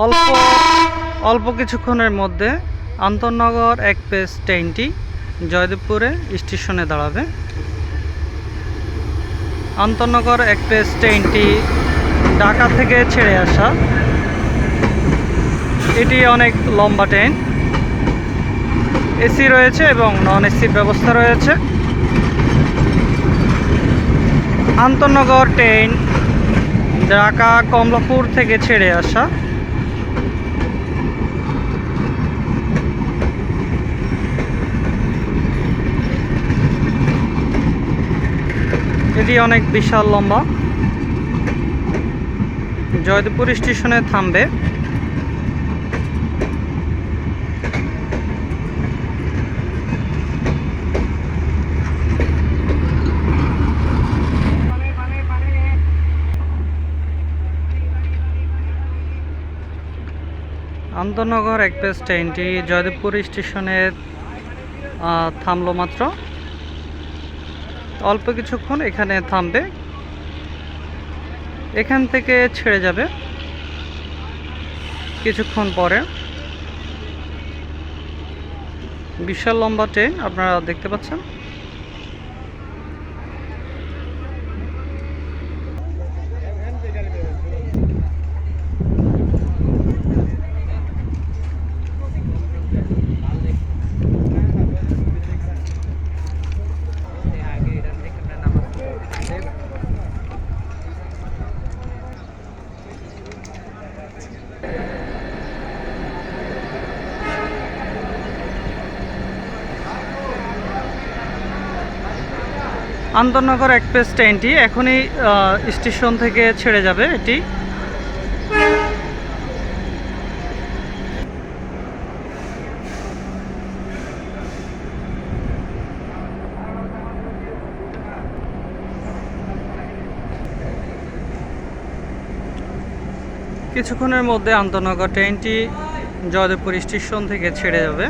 অল্প অল্প কিছুক্ষণের মধ্যে আন্তনগর এক্সপ্রেস ট্রেনটি জয়দেবপুরে স্টেশনে দাঁড়াবে। আন্তনগর এক্সপ্রেস ট্রেনটি ঢাকা থেকে ছেড়ে আসা। এটি অনেক লম্বা ট্রেন। এসি রয়েছে এবং নন এসির ব্যবস্থা রয়েছে। আন্তনগর ট্রেন ঢাকা কমলাপুর থেকে ছেড়ে আসা। এটি অনেক বিশাল লম্বা। জয়দেবপুর স্টেশনে থামবে। আন্তনগর এক্সপ্রেস ট্রেনটি জয়দেবপুর স্টেশনে থামলো মাত্র। অল্প কিছুক্ষণ এখানে থামবে। এখান থেকে ছেড়ে যাবে কিছুক্ষণ পরে। বিশাল লম্বা ট্রেন আপনারা দেখতে পাচ্ছেন। আন্তনগর এক্সপ্রেস ট্রেনটি এখনই স্টেশন থেকে ছেড়ে যাবে এটি। কিছুক্ষণের মধ্যে আন্তনগর ট্রেনটি জয়দেবপুর স্টেশন থেকে ছেড়ে যাবে।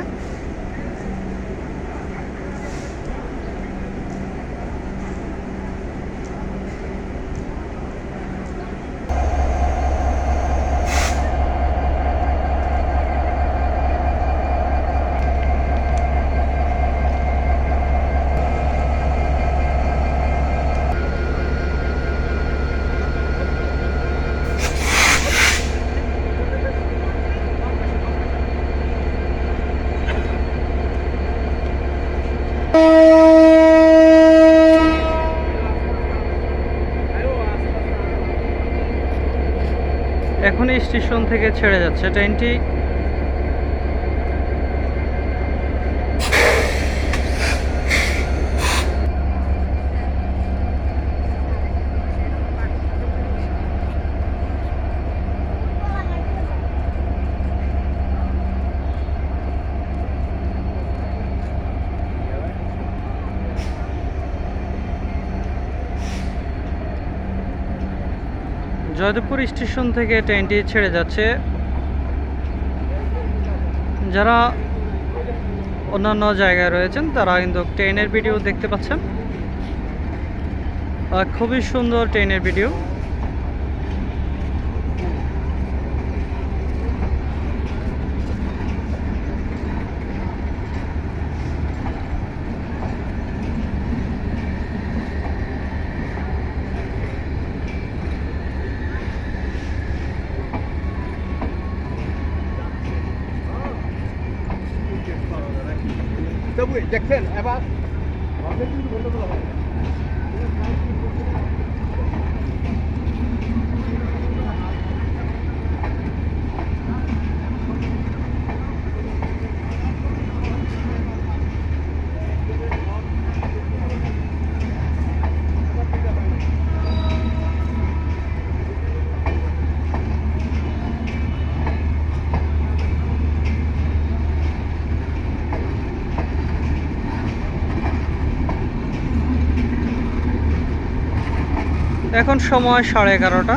এখনই স্টেশন থেকে ছেড়ে যাচ্ছে। ট্রেনটি জয়দেবপুর স্টেশন থেকে ট্রেনটি ছেড়ে যাচ্ছে। যারা অন্যান্য জায়গায় রয়েছেন, তারা কিন্তু ট্রেনের ভিডিও দেখতে পাচ্ছেন। খুবই সুন্দর ট্রেনের ভিডিও। দেখছেন এবার এখন সময় সাড়ে এগারোটা।